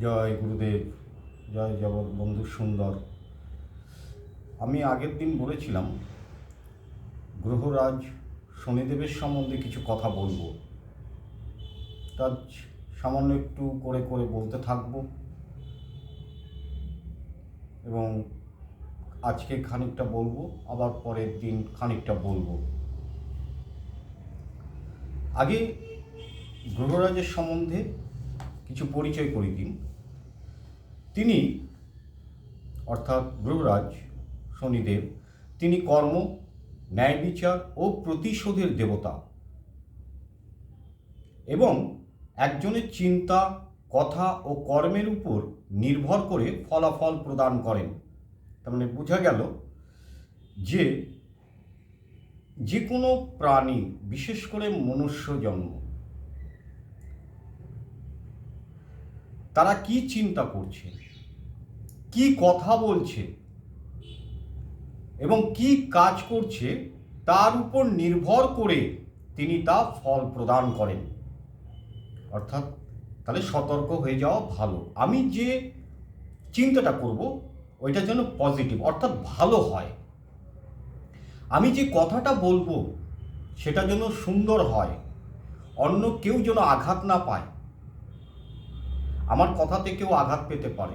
জয় গুরুদেব, জয় জগৎ বন্ধু সুন্দর। আমি আগের দিন বলেছিলাম, গ্রহরাজ শনিদেবের সম্বন্ধে কিছু কথা বলব। তার সামান্য একটু করে করে বলতে থাকব। এবং আজকে খানিকটা বলব, আবার পরের দিন খানিকটা বলব। আগে গ্রহরাজের সম্বন্ধে কিছু পরিচয় করে দিন। তিনি অর্থাৎ গ্রহরাজ শনিদেব, তিনি কর্ম, ন্যায় বিচার ও প্রতিশোধের দেবতা এবং একজনের চিন্তা, কথা ও কর্মের উপর নির্ভর করে ফলাফল প্রদান করেন। তার মানে বোঝা গেল যে যে কোনো প্রাণী, বিশেষ করে মনুষ্য জন্ম তারা কি চিন্তা করছে? কি কথা বলছে? এবং কি কাজ করছে? তার উপর নির্ভর করে তিনি তা ফল প্রদান করেন। অর্থাৎ তাহলে সতর্ক হয়ে যাওয়া ভালো। আমি যে চিন্তাটা করব ওইটা যেন পজিটিভ অর্থাৎ ভালো হয়। আমি যে কথাটা বলব সেটা যেন সুন্দর হয়। অন্য কেউ যেন আঘাত না পায়। আমার কথাতে কেউ আঘাত পেতে পারে,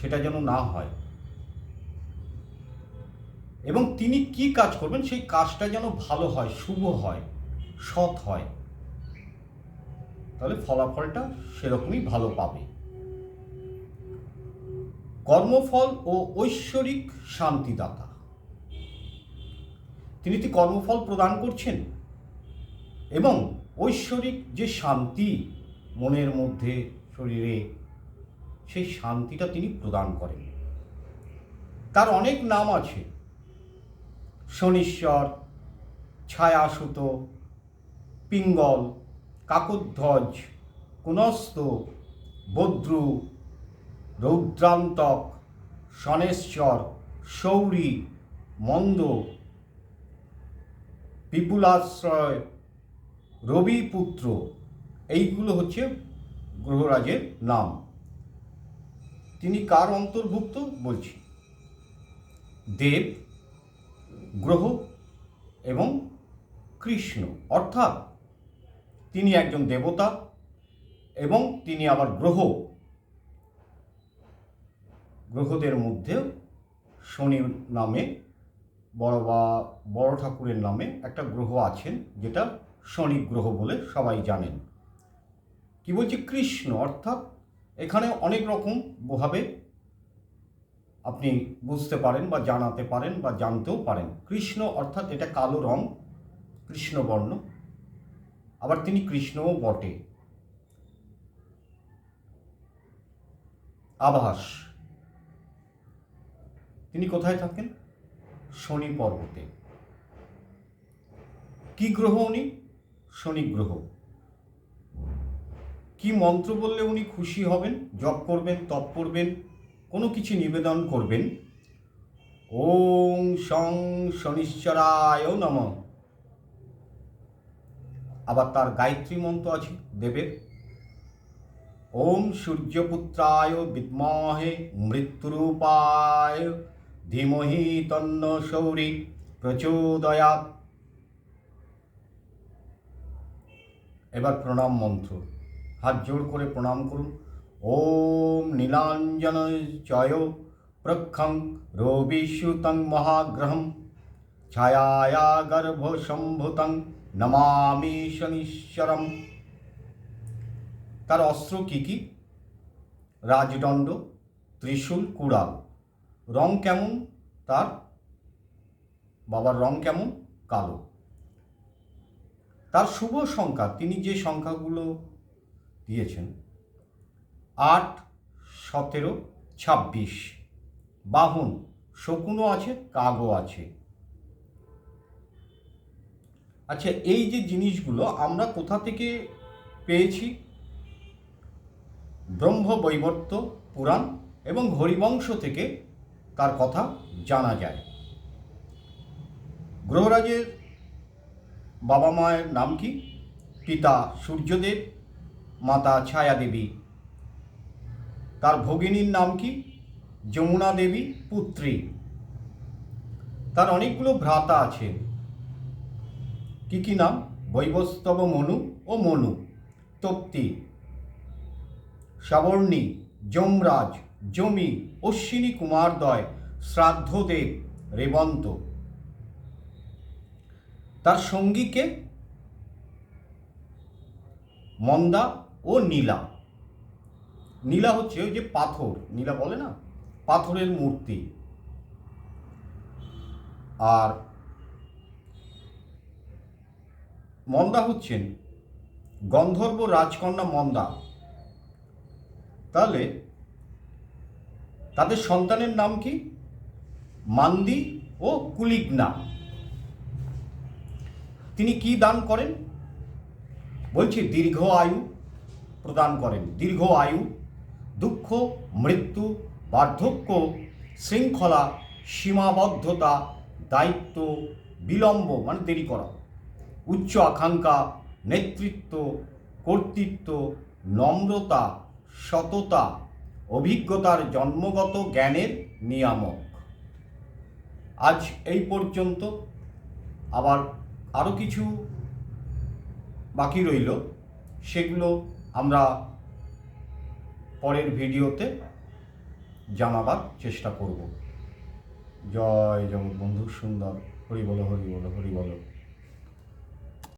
সেটা যেন না হয়। এবং তিনি কি কাজ করবেন, সেই কাজটা যেন ভালো হয়, শুভ হয়, সৎ হয়, তাহলে ফলাফলটা সেরকমই ভালো পাবে। কর্মফল ও ঐশ্বরিক শান্তিদাতা। তিনি কি কর্মফল প্রদান করছেন? এবং ঐশ্বরিক যে শান্তি মনের মধ্যে শরীরে, সেই শান্তিটা তিনি প্রদান করেন। তার অনেক নাম আছে। শনিশ্বর, ছায়াসুত, পিঙ্গল, কাকধ্বজ, কুনস্ত, বদ্রু, রৌদ্রান্তক, শনেশ্বর, শৌরী, মন্দ, বিপুলাশ্রয়, রবিপুত্র। এইগুলো হচ্ছে গ্রহরাজের নাম। তিনি কার অন্তর্ভুক্ত? বলছি। দেব, গ্রহ এবং কৃষ্ণ। অর্থাৎ তিনি একজন দেবতা এবং তিনি আবার গ্রহ। গ্রহদের মধ্যে শনি নামে, বড় বা বড় ঠাকুরের নামে একটা গ্রহ আছেন, যেটা শনি গ্রহ বলে সবাই জানেন। কি বলছি? কৃষ্ণ, অর্থাৎ এখানে অনেক রকম ভাবে আপনি বুঝতে পারেন বা জানাতে পারেন বা জানতেও পারেন। কৃষ্ণ, অর্থাৎ এটা কালো রং কৃষ্ণবর্ণ আবার তিনি কৃষ্ণও বটে। আভাস তিনি কোথায় থাকেন? শনি পর্বতে। কি গ্রহ উনি? শনি গ্রহ। কি মন্ত্র বললে উনি খুশি হবেন? জপ করবেন, তপ করবেন, কোনো কিছু নিবেদন করবেন? ওং সং শনিশ্বরায় নম। আবার তার গায়ত্রী মন্ত্র আছে, দেবের। ওম সূর্যপুত্রায় বিদ্মহে মৃত্যুরূপায় ধীমহি তন্ন শৌরি প্রচোদয়াৎ। এবার প্রণাম মন্ত্র। হাত জোড় করে প্রণাম করুন। ওম নীলাঞ্জন চয় প্রক্ষং রবিষুতং মহাগ্রহম ছায়া গর্ভ সম্ভুতং নমামি শনিশ্বরম। তার অস্ত্র কি কি? রাজদণ্ড, ত্রিশূল, কুড়াল। রং কেমন তার? বাবার রং কেমন? কালো। তার শুভ সংখ্যা, তিনি যে সংখ্যাগুলো দিয়েছেন। আট, সতেরো, ছাব্বিশ। বাহন, শকুনও আছে, কাগও আছে। আচ্ছা এই যে জিনিসগুলো আমরা কোথা থেকে পেয়েছি? ব্রহ্ম বৈবর্ত পুরাণ এবং হরিবংশ থেকে তার কথা জানা যায়। গ্রহরাজের বাবা মায়ের নাম কি? পিতা সূর্যদেব মাতা ছায়া দেবী তার ভগিনীর নাম কি? যমুনা দেবী পুত্রী। তার অনেকগুলো ভ্রাতা আছে কি কি নাম? বৈবস্তব মনু ও মনু। তপ্তি সাবর্ণী, যমরাজ জমি অশ্বিনী কুমারদয় শ্রাদ্ধদেব, রেবন্ত। তার সঙ্গীকে মন্দা নীলা। নীলা হচ্ছে ওই যে পাথর, নীলা বলে না? পাথরের মূর্তি। আর মন্দা হচ্ছেন গন্ধর্ব রাজকন্যা মন্দা। তাহলে তাদের সন্তানের নাম কি? মান্দি ও কুলিগনা। তিনি কি দান করেন? বলছি দীর্ঘ আয়ু। প্রদান করেন। দীর্ঘ আয়ু, দুঃখ, মৃত্যু, বার্ধক্য, শৃঙ্খলা, সীমাবদ্ধতা, দায়িত্ব, বিলম্ব মানে দেরি করা। উচ্চ আকাঙ্ক্ষা, নেতৃত্ব, কর্তৃত্ব, নম্রতা, সততা, অভিজ্ঞতার জন্মগত জ্ঞানের নিয়ামক। আজ এই পর্যন্ত। আবার আরও কিছু বাকি রইল। সেগুলো আমরা পরের ভিডিওতে জানাবার চেষ্টা করব। জয় জগৎ বন্ধু, সুন্দর। হরি বলো হরি বলো হরি বলো।